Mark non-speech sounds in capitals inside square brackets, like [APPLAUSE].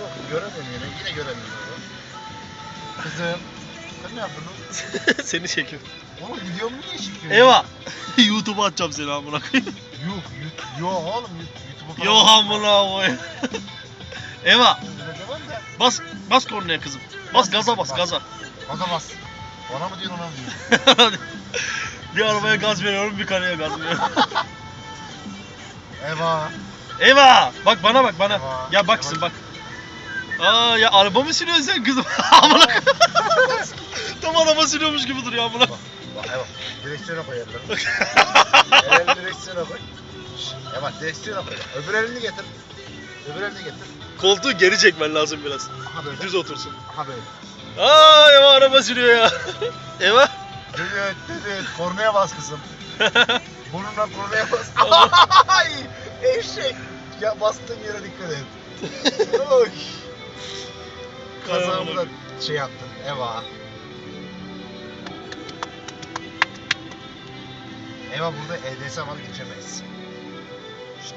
bak göremiyorum yine. Yine göremiyorum. Kızım. Sen ne yaptın lan? [LAUGHS] Seni çekiyor. Oğlum videomu niye çekiyorsun? Eva. [LAUGHS] YouTube'a atacağım seni amına koyayım. Yuh, yo oğlum YouTube'a Yo amına koyayım. [LAUGHS] De. bas bas kornaya kızım. Bas gaza bas gaza. Gaza bas. Bana mı diyorsun ona mı diyorsun? bir arabaya gaz veriyorum bir karıya gaz veriyorum. Eva. Eva bak bana bak bana. Eva, Ya bak Eva. kızım bak. Aa ya araba mı sürüyorsun sen kızım? [LAUGHS] amına. [LAUGHS] Tam araba sürüyormuş gibi duruyor amına. Bak, bak Eva. Direksiyona koy ellerini. [LAUGHS] Ellerini direksiyona koy. Şşş, Eva direksiyona koy. Öbür elini getir. Öbür elini getir. Koltuğu geri çekmen lazım biraz. Aha böyle. Düz otursun. Aha böyle. Aa Eva araba sürüyor ya. Eva. Düdüt düdüt. Kornaya bas kızım. Burnunla kornaya bas. Ay eşek. Ya bastığın yere dikkat et. Oy. Kazağımı da şey yaptın. Eva. Eva burada EDS var geçemeyiz.